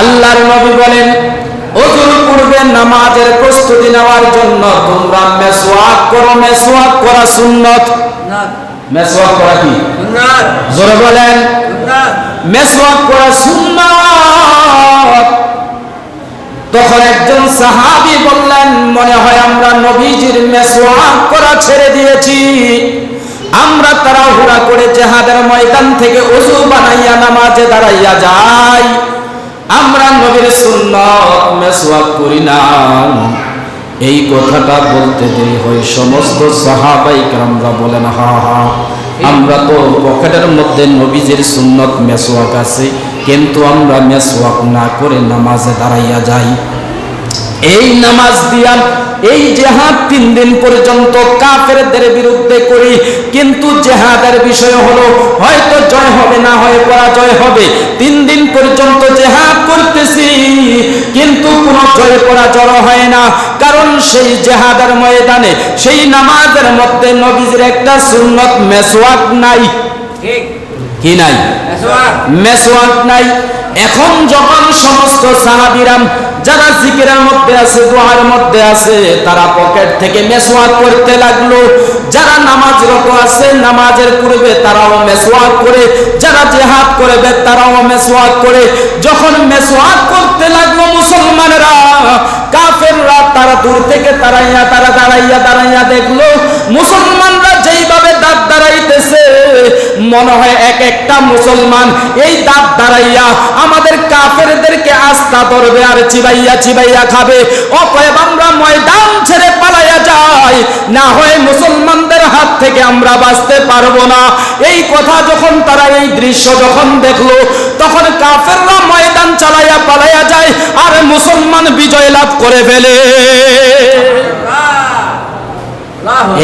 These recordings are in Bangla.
আল্লাহর নবী বলেন অজুর পূর্বে নামাজের প্রস্তুতি নেওয়ার জন্য তোমরা মেসওয়াক করো মেসওয়াক করা সুন্নত। মেসওয়াক করা কি? জোরে বলেন মেসওয়াক করা সুন্নত। তখন একজন সাহাবী বললেন মনে হয় আমরা নবীজির মেসওয়াক করা ছেড়ে দিয়েছি। আমরা তাড়াহুড়া করে জেহাদের ময়দান থেকে ওযু বানাইয়া নামাজে দাঁড়াইয়া যাই। আমরা নবীর সুন্নত মেসওয়াক করি না। এই কথাটা বলতে দেরি হয়। সমস্ত সাহাবাই কামরা বলেন হা হা। আমরা তো পকেটের মধ্যে নবীজের সুন্নত মেসওয়াক আছে, কিন্তু আমরা মেসওয়াক না করে নামাজে দাঁড়াইয়া যাই। এই নামাজ দিয়া এই জেহাদ তিন দিন পর্যন্ত কাফেরদের বিরুদ্ধে করি। কিন্তু জেহাদের বিষয় হলো হয়তো জয় হবে না হয় পরাজয় হবে। তিন দিন পর্যন্ত জেহাদ করতেছি কিন্তু কোনো জয় পরাজয় হয় না। কারণ সেই জেহাদের ময়দানে সেই নামাজের মধ্যে নবীজির একটা সুন্নত মেসওয়াক নাই। কি নাই? মেসওয়াক নাই। এখন যখন সমস্ত সাহাবিরাম যারা জিকিরের মধ্যে আছে, দোয়ার মধ্যে আছে, তারা পকেট থেকে মেসওয়াক করতে লাগল। যারা নামাজরত আছে, নামাজের পূর্বে তারাও মেসওয়াক করে। যারা জেহাদ করবে, তারাও মেসওয়াক করে। যখন মেসওয়াক করতে লাগল মুসলমানেরা, কাফেররা তারা দূর থেকে তারাইয়া, তারা দাঁড়াইয়া দাঁড়াইয়া দেখল, মুসলমানরা যেইভাবে দাঁত দাঁড়াইতেছে, মনে হয় এক একটা মুসলমান এই দাঁত দাঁড়াইয়া আমাদের কাফেরদেরকে আস্থা ধরবে আর চিবাইয়া চিবাইয়া খাবে। অতএব আমরা ময়দান ছেড়ে পালাইয়া যাই। না হয় মুসলমানদের হাত থেকে আমরা বাঁচতে পারব না। এই কথা যখন তারা এই দৃশ্য যখন দেখল, তখন কাফেররা ময়দান চালাইয়া পালাইয়া যায় আর মুসলমান বিজয় লাভ করে ফেলে।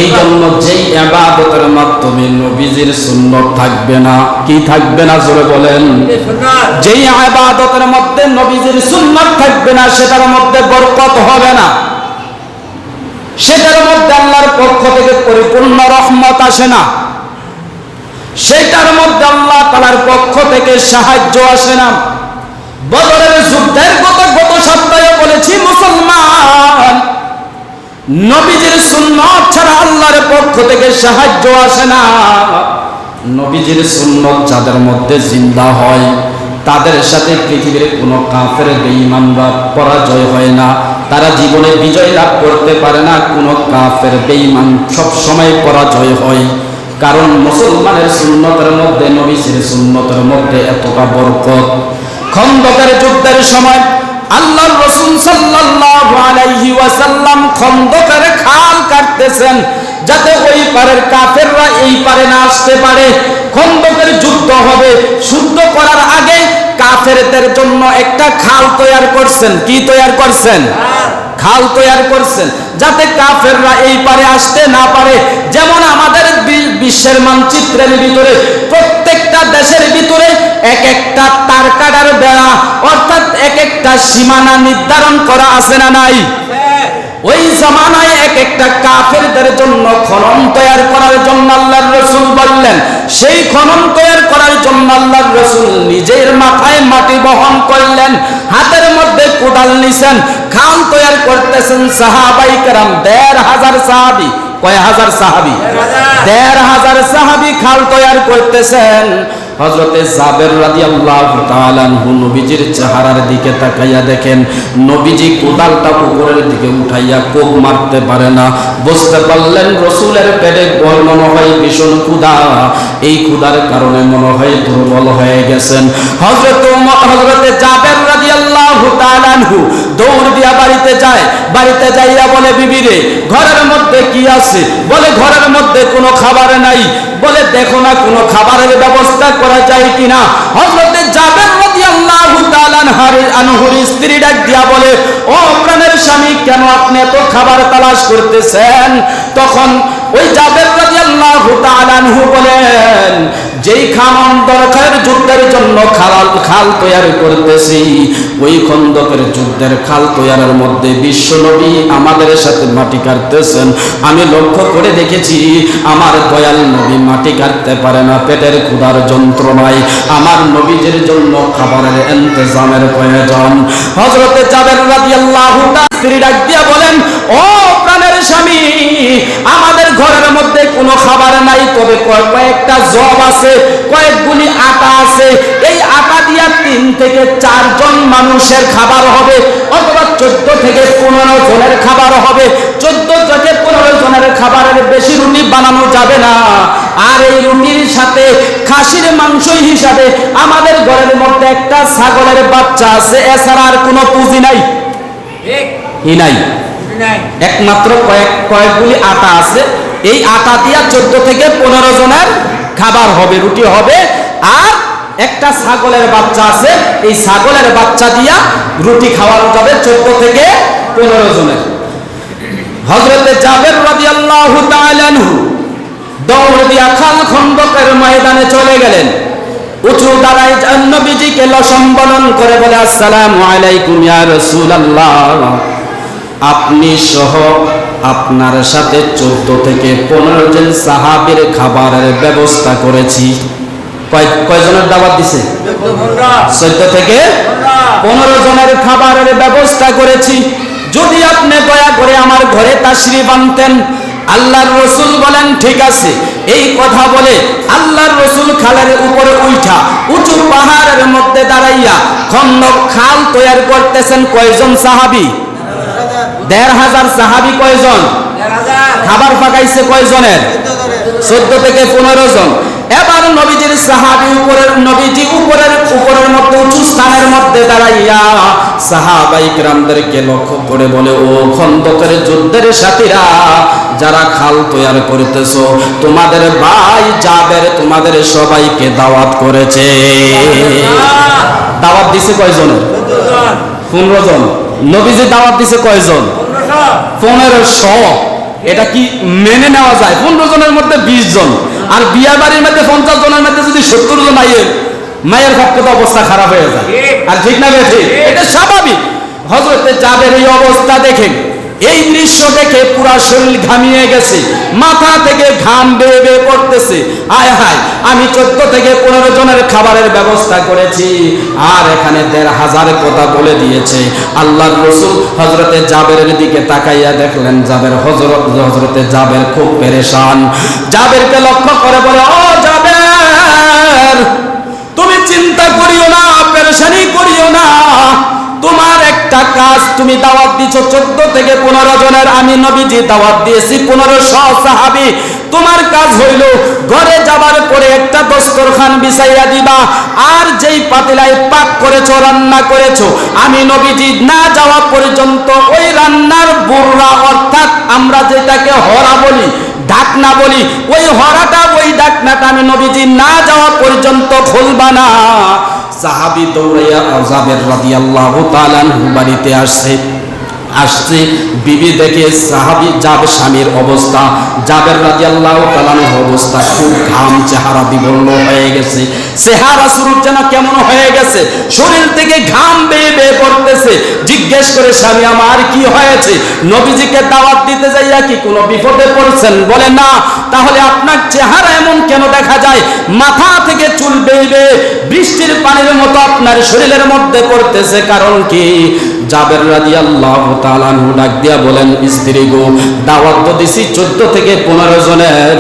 এই জন্য যেই আবাদতের মাধ্যমে নবীজির সুন্নত থাকবে না কি থাকবে না জোরে বলেন? যেই আবাদতের মধ্যে নবীজির সুন্নত থাকবে না সেটার মধ্যে বরকত হবে না। সেটার মধ্যে আল্লাহর পক্ষ থেকে পরিপূর্ণ রহমত আসে না। সেটার মধ্যে আল্লাহ তালার পক্ষ থেকে সাহায্য আসে না। বদরের যুদ্ধের গত গত সপ্তাহে বলেছি মুসলমান নবীজির সুন্নত ছাড়া আল্লাহর পক্ষ থেকে সাহায্য আসে না। নবীজির সুন্নত যাদের মধ্যে জিন্দা হয়, তাদের সাথে পৃথিবীর কোনো কাফের বেঈমানরা পরাজয় হয় না। তারা জীবনে বিজয় লাভ করতে পারে না, কোনো কাফের, বেঈমান সব সময় পরাজয় হয়। কারণ মুসলমানের সুন্নতের মধ্যে, নবীজির সুন্নতের মধ্যে এতটা বরকত। খন্দকের যুদ্ধের সময় আল্লাহর রাসূল সাল্লাল্লাহু আলাইহি ওয়াসাল্লাম খন্দকের খাল কাটতেছেন যাতে ওই পারের কাফেররা এই পারে না আসতে পারে। খন্দকের যুদ্ধ হবে। যুদ্ধ করার আগে কাফেরদের জন্য একটা খাল তৈরি করছেন। কি তৈরি করছেন? খাল তৈরি করছেন। যাতে কাফেররা এই পারে আসতে না পারে। যেমন আমাদের বিশ্বের মানচিত্রের ভিতরে প্রত্যেকটা দেশের ভিতরে এক একটা তার কাটার বেড়া, অর্থাৎ এক একটা সীমানা নির্ধারণ করা আছে না নাই? ওই জামানায় এক একটা কাফেরদের জন্য খনন তৈরি করার জন্য আল্লাহর রসুল বললেন। সেই খনন তৈরি করার জন্য আল্লাহর রসুল নিজের মাথায় মাটি বহন করলেন, হাতের মধ্যে কোদাল নিছেন, খাল তৈরি করতেছেন সাহাবাই কেরাম, দেড় হাজার সাহাবি। কয় হাজার সাহাবি? দেড় হাজার। সাহাবি খাল তৈয়ার করতেছেন। হজরতে জাবের রাদিয়াল্লাহু তাআলা আনহু নবীজির চেহারার দিকে তাকাইয়া দেখেন, নবীজি কোদালটা পুকুরের দিকে উঠাইয়া কোপ মারতে পারে না। বুঝতে পারলেন রসুলের পেটে বল মনে হয় ভীষণ ক্ষুধা। এই ক্ষুধার কারণে মনে হয় দুর্বল হয়ে গেছেন। হজরত হজরতে জাবের রাদিয়াল্লাহু তাআলা আনহু দৌড় দিয়া বাড়িতে যায়। বাড়িতে যাইয়া বলে, বিবিরে, ঘরের মধ্যে কি আছে? বলে, ঘরের মধ্যে কোনো খাবার নাই। বলে, দেখো না কোনো খাবারের ব্যবস্থা করা যায় কিনা? হজরতে যাবেন স্ত্রী ডাক দিয়া ও স্বামী, কেন আপনি খাবার তালাশ করতেছেন? তখন ওই জাবের রাদিয়াল্লাহু তাআলা আনহু বলেন যেই খামন দরকার যুদ্ধের জন্য খাল খাল তৈরি করতেছি, ওই খন্দকের যুদ্ধের খাল তৈয়ারের মধ্যে বিশ্ব নবী আমাদের সাথে মাটি কাটতেছেন। আমি লক্ষ্য করে দেখেছি, আমার দয়াল নবী মাটি কাটতে পারে না, পেটের ক্ষুধার যন্ত্রণায়। আমার নবীজের জন্য খাবারের ইন্তজামের প্রয়োজন। হযরতে জাবের রাদিয়াল্লাহু তাআলা স্ত্রী ডাক দিয়া বলেন, ও স্বামী আমাদের ঘরের মধ্যে কোনো খাবার নাই তবে কয়েকটা জব আছে কয়েকগুলি আটা আছে। এই আটা দিয়া তিন থেকে চারজন মানুষের খাবার হবে অথবা চোদ্দ থেকে পনেরো জনের খাবার হবে। চোদ্দ থেকে পনেরো জনের খাবারের বেশি রুটি বানানো যাবে না। আর এই রুটির সাথে খাসির মাংস হিসাবে আমাদের ঘরের মধ্যে একটা ছাগলের বাচ্চা আছে এছাড়া আর কোনো পুঁজি নাই। নাই। একমাত্র কয়েক কয়েকগুলি আটা আছে। এই আটা দিয়া চোদ্দ থেকে পনেরো জনের খাবার হবে, রুটি হবে। আর একটা ছাগলের বাচ্চা আছে। এই ছাগলের বাচ্চা দিয়া রুটি খাওয়ানো যাবে চোদ্দ থেকে পনেরো জনের। হজরতে জাবের তাআলা আনহু দৌড় দিয়া খাল খন্দকের ময়দানে চলে গেলেন। উঁচু দাঁড়ায় নবীজিকে লসম্বলন করে বলে, আসসালামু আলাইকুম ইয়া রাসূলুল্লাহ। আপনি সহ আপনার সাথে চোদ্দ থেকে পনেরো জন সাহাবীর খাবারের ব্যবস্থা করেছি। কয়, কয়জনের দাওয়াত দিছে? চোদ্দ থেকে পনেরো জনের খাবারের ব্যবস্থা করেছি। যদি আপনি দয়া করে আমার ঘরে তাশরিফ আনতেন, আল্লাহর রসুল বলেন, ঠিক আছে। এই কথা বলে আল্লাহর রসুল খালের উপরে উঠা উঁচু পাহাড়ের মধ্যে দাঁড়াইয়া খন্ড খাল তৈরি করতেছেন কয়জন সাহাবি? দেড় হাজার সাহাবি কয়জন? খাবার পাকাইছে কয়জনের? চোদ্দ থেকে পনেরো জন। এবার নবীজির সাহাবি উপরের নবীজি উপরের উপরের মধ্যে উঁচু স্থানের মধ্যে দাঁড়াইয়া সাহাবাই গ্রামদেরকে লক্ষ্য করে বলে ও খন্দকের যুদ্ধের সাথীরা যারা খাল তৈরি করতেছ তোমাদের ভাই জাবের তোমাদের সবাইকে দাওয়াত করেছে। দাওয়াত দিছে। কয়জনের? পনেরো জন। নবীজি দাওয়াত দিছে কয়জন? পনেরোশো। এটা কি মেনে নেওয়া যায়? পনেরো জনের মধ্যে বিশ জন আর বিয়া বাড়ির মধ্যে পঞ্চাশ জনের মধ্যে যদি সত্তর জন আইয়ের মায়ের পক্ষে তো অবস্থা খারাপ হয়ে যায়। আর ঠিক না এটা স্বাভাবিক। হজরতে যাদের এই অবস্থা দেখে এই দৃশ্য দেখে পুরা শরীর ঘামিয়ে গেছে, মাথা থেকে ঘাম বেয়ে বেয়ে পড়তেছে। আয় হায়, আমি চোদ্দ থেকে পনেরো জনের খাবারের ব্যবস্থা করেছি, আর এখানে দেড় হাজার কথা বলে দিয়েছে। আল্লাহর রসুল হজরতে জাবেরের দিকে তাকাইয়া দেখলেন, জাবের হজরত হজরতে জাবের খুব পেরেশান। জাবেরকে লক্ষ্য করে বলে, ও জাবের, তুমি চিন্তা করিও না, পেরেশানি একটা কাজ তুমি দাওয়াত দিচ্ছ চোদ্দ থেকে পনেরো জনের, আমি নবীজি দাওয়াত দিয়েছি পনেরো সাহাবি। তোমার কাজ হইল ঘরে যাবার পরে একটা দস্তরখান বিছাইয়া দিবা, আর যেই পাতিলায় পাক করেছ, রান্না করেছ, আমি নবীজি না যাওয়া পর্যন্ত ওই রান্নার বুড়রা অর্থাৎ আমরা যেটাকে হরা বলি, ঢাকনা বলি, ওই হরাটা, ওই ঢাকনাটা আমি নবীজি না যাওয়া পর্যন্ত খুলবা না। সাহাবি দৌড়াইয়া আজাবের রাদিয়াল্লাহু তাআলা আনহু বাড়িতে আসছে। আসছে, বিবি দেখে সাহাবি যাবে স্বামীর অবস্থা। জাবের রাদিয়াল্লাহু তাআলা আনহু অবস্থা খুব ঘাম চেহারা বিবর্ণ হয়ে গেছে। চেহারা শুরু যেন কেমন হয়ে গেছে। শরীর থেকে ঘাম বেয়ে বেয়ে পড়তেছে। জিজ্ঞেস করে, স্বামী, আমার কি হয়েছে? নবীজিকে দাওয়াত দিতে যাইয়া কি কোনো বিপদে পড়ছেন? বলে, না তাহলে আপনার চেহারা এমন কেন দেখা যায়? মাথা থেকে চুল বেয়ে বৃষ্টির পানির মতো আপনার শরীরের মধ্যে পড়তেছে। কারণ কি? জাবের রাজি আল্লাহ তালানহু ডাক দিয়া বলেন স্ত্রী গো দাওয়াত তো দিছি চোদ্দ থেকে পনেরো জনের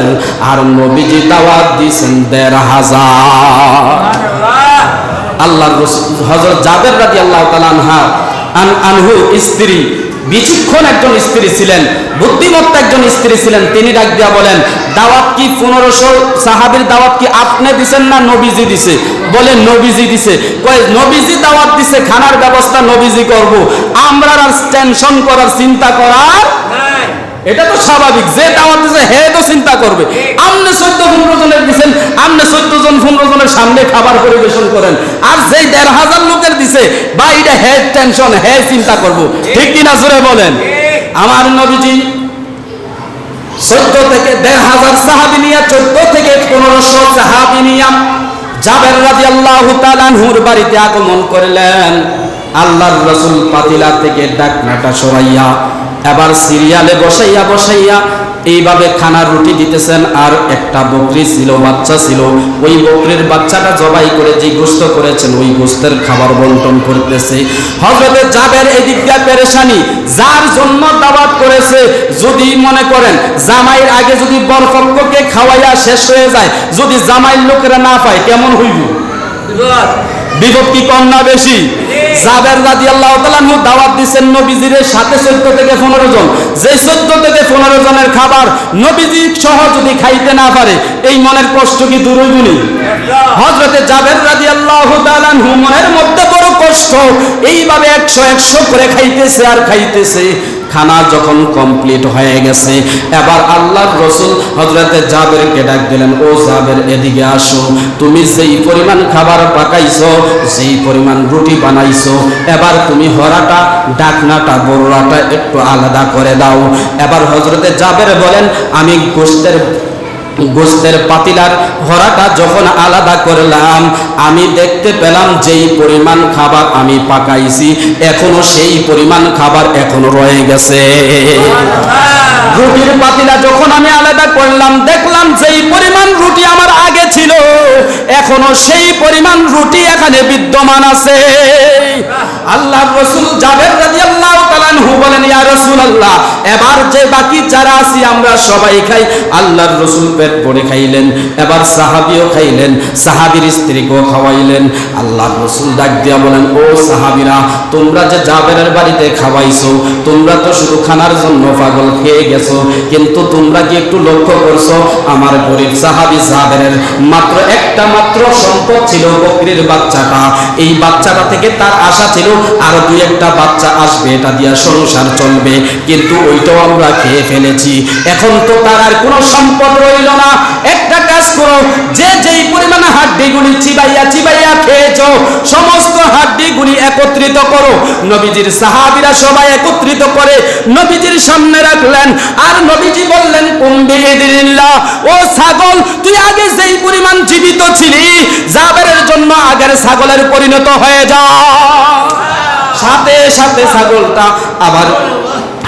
আর নবীজি দাওয়াত দিছেন দেড় হাজার। আল্লাহ আল্লাহর রসুল হজরত জাবের রাজি আল্লাহ তালানহা আনহু স্ত্রী বিচক্ষণ একজন স্ত্রী ছিলেন, বুদ্ধিমত্তা একজন স্ত্রী ছিলেন, তিনি ডাক দিয়া বলেন, দাওয়াত কি পনেরোশো সাহাবির দাওয়াত কি আপনি দিছেন না নবীজি দিছে? বলে, নবীজি দিছে। কয়, নবীজি দাওয়াত দিছে, খানার ব্যবস্থা নবীজি করব। আমরা আর টেনশন করার চিন্তা করার এটা তো স্বাভাবিক। যে দাওয়াত দিছে, হে তো চিন্তা করবে। আপনি চোদ্দ পনেরো জনের দিচ্ছেন আপনি চোদ্দ জন পনেরো জনের সামনে খাবার পরিবেশন করেন। আর যেই দেড় হাজার লোকের দিছে বা এটা হে টেনশন, হে চিন্তা করব। ঠিক কিনা জোরে বলেন। আমার নবীজি চোদ্দ থেকে দেড় হাজার সাহাবি নিয়ে, চোদ্দ থেকে পনেরোশো সাহাবি নিয়ে জাবের রাজি আল্লাহ তালানহুর বাড়িতে আগমন করলেন। আল্লাহর রসুল পাতিলা থেকে ডাকনাটা সরাইয়া এবার সিরিয়ালে বসাইয়া বসাইয়া এইভাবে খানা রুটি দিতেছেন আর একটা বকরি ছিল বাচ্চা ছিল। ওই বকরির বাচ্চাটা জবাই করে যে গোস্ত করেছেন ওই গোস্তের খাবার বন্টন করতেছে। হজরতে জাবের এদিক দিয়ে পেরেশানি যার জন্য দাওয়াত করেছে যদি মনে করেন জামাইয়ের আগে যদি বরপক্ষকে খাওয়াইয়া শেষ হয়ে যায় যদি জামাইয়ের লোকেরা না পায় কেমন হইব? বিভক্তি বিপদ কি কম না বেশি? জাবের দাওয়াত দিচ্ছেন নবীজির সাথে পনেরো জন। যে চোদ্দ থেকে পনেরো জনের খাবার নবীজি সহ যদি খাইতে না পারে, এই মনের কষ্ট কি দূর হজরতে জাবের রাদি আল্লাহ তালানহু মনের মধ্যে বড় কষ্ট, এইভাবে একশো একশো করে খাইতেছে আর খাইতেছে। খানা যখন কমপ্লিট হয়ে গেছে, এবার আল্লাহর রসুল হজরতে জাবেরকে ডাক দিলেন, ও জাবের, এদিকে আসো। তুমি যেই পরিমাণ খাবার পাকাইছো, যেই পরিমাণ রুটি বানাইছো, এবার তুমি হরাটা, ডাকনাটা বড়রাটা একটু আলাদা করে দাও। এবার হজরতে জাবের বলেন, আমি গোষ্ঠের গোস্তের পাতিলার হরাটা যখন আলাদা করলাম, আমি দেখতে পেলাম যেই পরিমাণ খাবার আমি পাকাইছি, এখনও সেই পরিমাণ খাবার এখনও রয়ে গেছে। রুটির পাতিলা যখন আমি আলাদা করলাম, দেখলাম যেই পরিমাণ রুটি আমার আগে ছিল, এখনও সেই পরিমাণ রুটি এখানে বিদ্যমান আছে। আল্লাহ রসুল জাবের রাদিয়াল্লাহু তাআলা এবার যে বাকি যারা আছি আমরা সবাই খাই। আল্লাহর পেট ভরে খাইলেন, এবার খাইলেন স্ত্রীকেও খাওয়াইলেন। আল্লাহর ডাক দিয়া বলেন, ও তোমরা যে জাবেরের বাড়িতে খাওয়াইছো, তোমরা তো শুধু খানার জন্য পাগল খেয়ে গেছো, কিন্তু তোমরা কি একটু লক্ষ্য করছ? আমার গরিব সাহাবি জাবেরের মাত্র একটা মাত্র সম্পদ ছিল বকরির বাচ্চাটা। এই বাচ্চাটা থেকে তার আশা ছিল আর দুই একটা বাচ্চা আসবে, এটা দিয়া সংসার চলবে, কিন্তু ওইটাও আমরা খেয়ে ফেলেছি। এখন তো তার আর কোনো সম্পদ রইল না। একটা কাজ করো, যে যেই পরিমাণে হাড্ডিগুলি চিবাইয়া চিবাইয়া খেয়েছো, সমস্ত হাড্ডিগুলি একত্রিত করো। নবীজির সাহাবীরা সবাই একত্রিত করে নবীজির সামনে রাখলেন। আর নবীজি বললেন কুম্বি ইদিল্লাহ ও ছাগল, তুই আগে যেই পরিমাণ জীবিত ছিলি, জাবেরের জন্য আগের ছাগলের পরিণত হয়ে যা। সাথে সাথে ছাগলটা আবার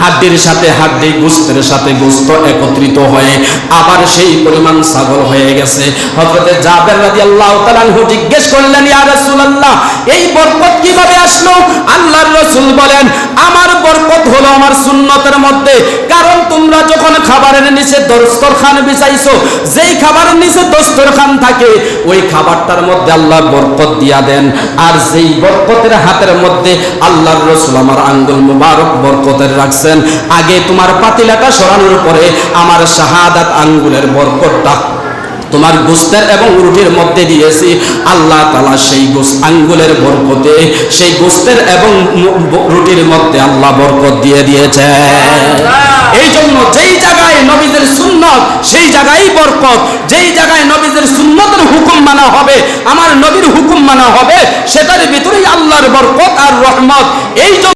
হাড্ডির সাথে হাড্ডি, গোস্তের সাথে গোস্ত একত্রিত হয়ে আবার সেই পরিমাণ ছাগল হয়ে গেছে। হযরতে জাবের রাদিয়াল্লাহু তাআলা জিজ্ঞেস করলেন, ইয়া রাসূলুল্লাহ, এই বরকত কীভাবে আসলো? আল্লাহর রাসূল বলেন, আমার বরকত হলো আমার সুন্নতের মধ্যে। কারণ তোমরা যখন খাবারের নিচে দস্তরখান বিছাইছো, যেই খাবারের নিচে দস্তরখান থাকে, ওই খাবারটার মধ্যে আল্লাহ বরকত দিয়া দেন। আর যেই বরকতের হাতের মধ্যে আল্লাহর রসুল আমার আঙ্গুল মুবারক বরকতের রাখছেন আগে তোমার পাতিলাটা সরানোর পরে আমার শাহাদাত আঙ্গুলের বরকতটা তোমার গোস্তের এবং রুটির মধ্যে দিয়েছি। আল্লাহ তালা সেই গোস আঙ্গুলের বরকতে, সেই গোস্তের এবং রুটির মধ্যে আল্লাহ বরকত দিয়ে দিয়েছে। এই জন্য যেই জায়গায় নবীদের সুন্নত, সেই জায়গায় বরকত। যেই জায়গায় নবীদের সুন্নতের হুকুম মানা হবে, আমার নবীর হুকুম মানা হবে, সেটার ভিতরেই আল্লাহর বরকত আর রহমত। এই জন্য